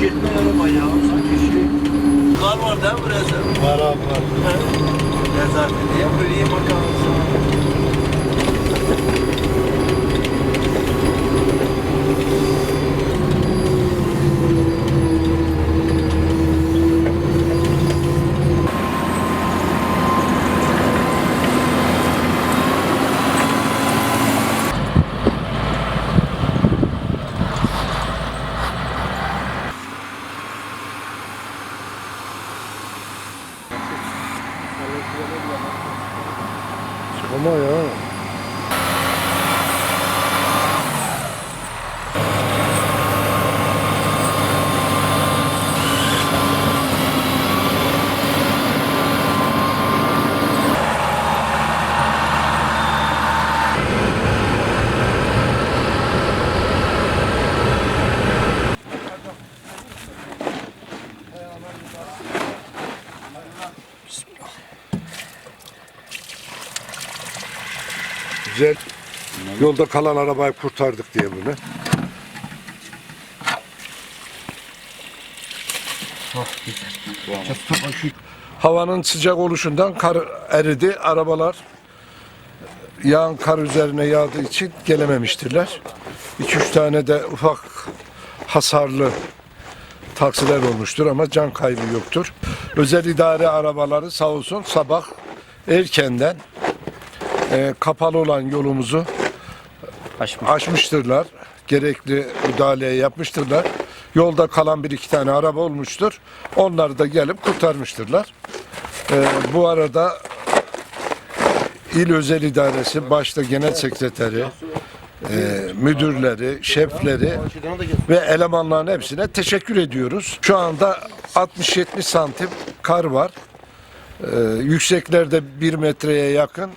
gitme araba ya. Sanki şey. Bunlar var değil mi Rezalet? Var abi var. Rezalet diye böyle iyi bakarsın. 고마워요. Güzel. Yolda kalan arabayı kurtardık diye bunu. Havanın sıcak oluşundan kar eridi. Arabalar yağan kar üzerine yağdığı için gelememiştirler. 2-3 tane de ufak hasarlı taksiler olmuştur ama can kaybı yoktur. Özel idare arabaları sağ olsun sabah erkenden e, kapalı olan yolumuzu Açmış. açmıştırlar. Gerekli müdahaleyi yapmıştırlar. Yolda kalan bir iki tane araba olmuştur. Onları da gelip kurtarmıştırlar. Ee, bu arada İl Özel İdaresi başta genel sekreteri, e, müdürleri, şefleri ve elemanların hepsine teşekkür ediyoruz. Şu anda 60-70 santim kar var. Ee, yükseklerde 1 metreye yakın